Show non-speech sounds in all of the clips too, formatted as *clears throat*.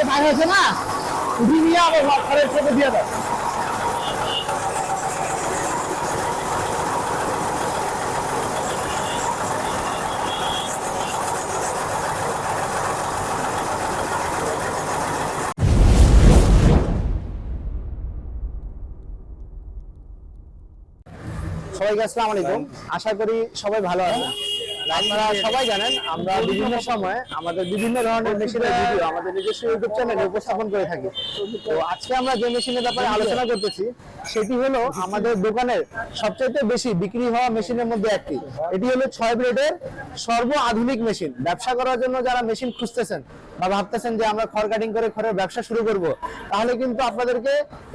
যে বাইরে আছে না? উঠিয়ে নিয়ে আবার ঘরের সাথে দিয়ে দাও। সবাইকে আসসালামু আলাইকুম। আশা করি সবাই ভালো আছেন। আপনারা সবাই জানেন, আমরা বিভিন্ন সময় আমাদের বিভিন্ন ধরনের মেশিনের ভিডিও আমাদের নিজস্ব ইউটিউব চ্যানেলে উপস্থাপন করে থাকি। তো আজকে আমরা যে মেশিনের ব্যাপারে আলোচনা করতেছি, সেটি হলো আমাদের দোকানের সবচাইতে বেশি বিক্রি হওয়া মেশিনের মধ্যে একটি। এটি হলো ছয় ব্লেডের সর্ব আধুনিক মেশিন ব্যবসা করার জন্য যারা মেশিন খুঁজতেছেন বা ভাবতেছেন যে আমরা খড় কাটিং করে খড়ের ব্যবসা শুরু করব, তাহলে কিন্তু আপনাদেরকে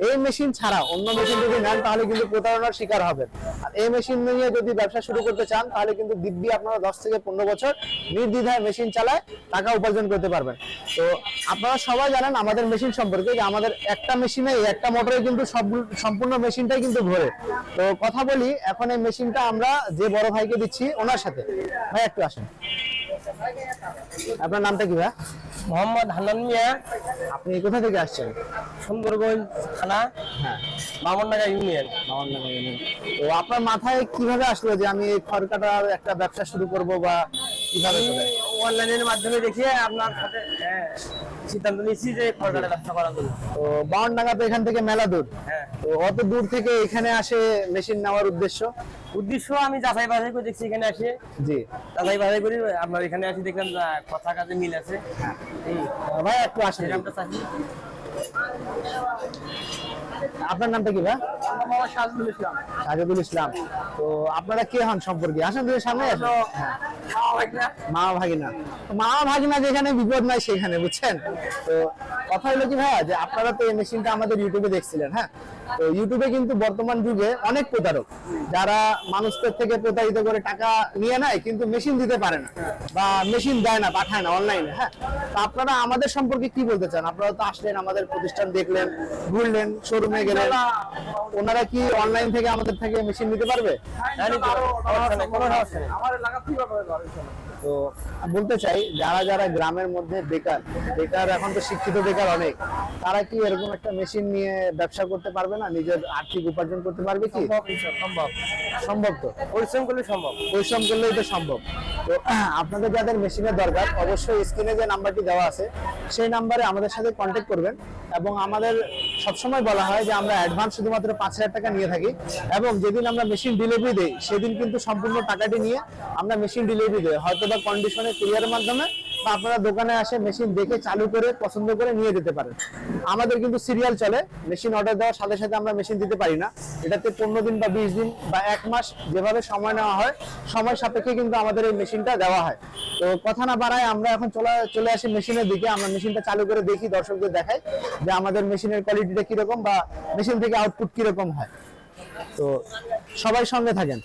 এই মেশিন ছাড়া অন্য মেশিন যদি নেন, তাহলে কিন্তু প্রতারণার শিকার হবেন। আর এই মেশিন নিয়ে যদি ব্যবসা শুরু করতে চান, তাহলে কিন্তু দিব্যি আপনারা দশ থেকে পনেরো বছর নির্দ্বিধায় মেশিন চালায়, টাকা উপার্জন করতে পারবেন তো আপনারা সবাই জানেন আমাদের মেশিন সম্পর্কে যে আমাদের একটা মেশিনে একটা মোটরে কিন্তু সব সম্পূর্ণ মেশিনটাই কিন্তু ঘোরে তো কথা বলি, এখন এই মেশিনটা আমরা যে বড় ভাইকে দিচ্ছি, ওনার সাথে। ভাই, একটু আসেন। আপনার নামটা কি ভাই? মোহাম্মদ হানান মিয়া। আপনি কোথা থেকে আসছেন? সুন্দরগঞ্জ থানা হ্যাঁ। বামনডাঙ্গা ইউনিয়ন। মামানডাঙ্গা ইউনিয়ন। তো আপনার মাথায় কীভাবে আসলো যে আমি এই খড় কাটার একটা ব্যবসা শুরু করব বা কীভাবে? অনলাইনের মাধ্যমে দেখিয়ে আপনার সাথে হ্যাঁ, সিদ্ধান্ত নিয়েছি যে ব্যবসা করার জন্য। তো বাউনডাঙ্গা তো এখান থেকে মেলা দূর। হ্যাঁ। তো অত দূর থেকে এখানে আসে মেশিন নেওয়ার উদ্দেশ্য? উদ্দেশ্য আমি যাচাই বাছাই করে দেখছি এখানে আসে। জি। যাচাই বাছাই করি আপনার এখানে আসি দেখলাম কথা কাজে মিল আছে। ভাই একটু আসেন। আপনার নামটা কি ভাই? সাজদুল ইসলাম। সাজেদুল ইসলাম। তো আপনারা কে হন সম্পর্কে? আসেন দুই সামনে। হ্যাঁ। মা ভাগিনা। মা ভাগিনা যেখানে বিপদ নাই সেখানে বুঝছেন? তো কথা হলো কি ভাইয়া যে আপনারা তো এই মেশিনটা আমাদের ইউটিউবে দেখছিলেন হ্যাঁ? তো ইউটিউবে কিন্তু বর্তমান যুগে অনেক প্রতারক যারা মানুষদের থেকে প্রতারিত করে টাকা নিয়ে নেয় কিন্তু মেশিন দিতে পারে না বা মেশিন দেয় না পাঠায় না অনলাইনে হ্যাঁ? তো আপনারা আমাদের সম্পর্কে কি বলতে চান? আপনারা তো আসলেন আমাদের প্রতিষ্ঠান দেখলেন ঘুরলেন শোরুমে গেলেন। ওনারা কি অনলাইন থেকে আমাদের থেকে মেশিন নিতে পারবে? হ্যাঁ, নিতে তো বলতে চাই যারা যারা গ্রামের মধ্যে বেকার বেকার এখন তো শিক্ষিত বেকার অনেক তারা কি এরকম একটা মেশিন নিয়ে ব্যবসা করতে পারবে না? নিজের আর্থিক উপার্জন করতে পারবে কি? সম্ভব, সম্ভব। সম্ভব তো? পরিশ্রম করলে সম্ভব। পরিশ্রম করলেই তো সম্ভব। তো, *clears throat* আপনাদের যাদের মেশিনের দরকার, অবশ্যই স্ক্রিনে যে নাম্বারটি দেওয়া আছে, সেই নাম্বারে আমাদের সাথে কন্ট্যাক্ট করবেন এবং আমাদের সবসময় বলা হয় যে আমরা অ্যাডভান্স শুধুমাত্র পাঁচ হাজার টাকা নিয়ে থাকি এবং যেদিন আমরা মেশিন ডেলিভারি দিই, সেদিন কিন্তু সম্পূর্ণ টাকাটি নিয়ে আমরা মেশিন ডেলিভারি দিই। হয়তো বা কন্ডিশনে কুরিয়ারের মাধ্যমে আপনারা দোকানে আসে মেশিন দেখে চালু করে, পছন্দ করে নিয়ে যেতে পারেন। আমাদের কিন্তু সিরিয়াল চলে মেশিন অর্ডার দেওয়ার সাথে সাথে আমরা মেশিন দিতে পারি না। এটাতে পনেরো দিন বা বিশ দিন বা এক মাস যেভাবে সময় নেওয়া হয়, সময় সাপেক্ষে কিন্তু আমাদের এই মেশিনটা দেওয়া হয়। তো কথা না বাড়ায় আমরা এখন চলে চলে আসি মেশিনের দিকে। আমরা মেশিনটা চালু করে দেখি, দর্শকদের দেখাই যে আমাদের মেশিনের কোয়ালিটিটা কীরকম বা মেশিন থেকে আউটপুট কীরকম হয়। তো সবাই সঙ্গে থাকেন।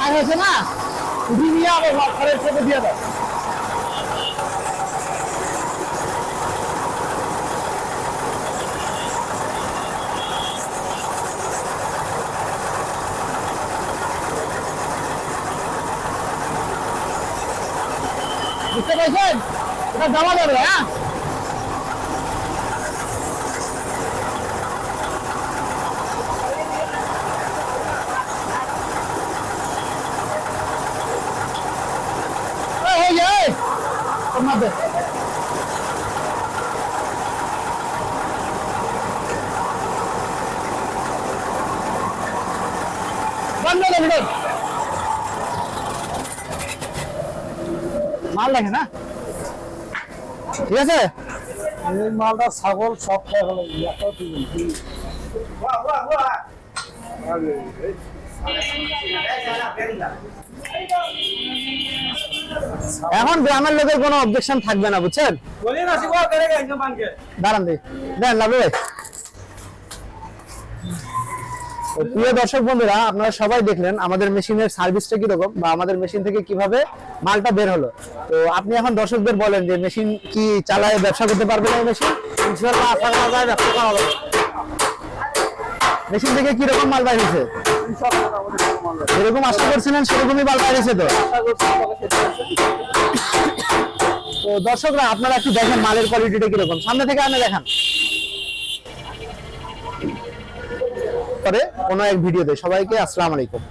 বাইরে আছে না? উঠিয়ে নিয়ে আবার ঘরের সাথে দিয়ে দাও বুঝতে পারছেন এটা জমা দেবে হ্যাঁ এই, এই, এই, দিন। মাল দেখে না ঠিক আছে এই মালটা ছাগল সব খেয়ে একটাও ঠিক নেই। এখন গ্রামের লোকের কোনো অবজেকশন থাকবে না বুঝছেন? না দাঁড়ান দি দেন তো প্রিয় দর্শক বন্ধুরা আপনারা সবাই দেখলেন আমাদের মেশিনের সার্ভিসটা কীরকম বা আমাদের মেশিন থেকে কীভাবে মালটা বের হলো। তো আপনি এখন দর্শকদের বলেন যে মেশিন কি চালায় ব্যবসা করতে পারবেন এই মেশিন? ইনশাল্লাহ আশা করা যায় ব্যবসা করা হবে। মেশিন থেকে কীরকম মাল বাইরেছে যেরকম আশা করছিলেন, সেরকমই মাল তো তো। তো দর্শকরা, আপনারা একটু দেখেন মালের কোয়ালিটিটা কীরকম। সামনে থেকে আপনি দেখান। পরে কোনো এক ভিডিওতে সবাইকে আসসালামু আলাইকুম।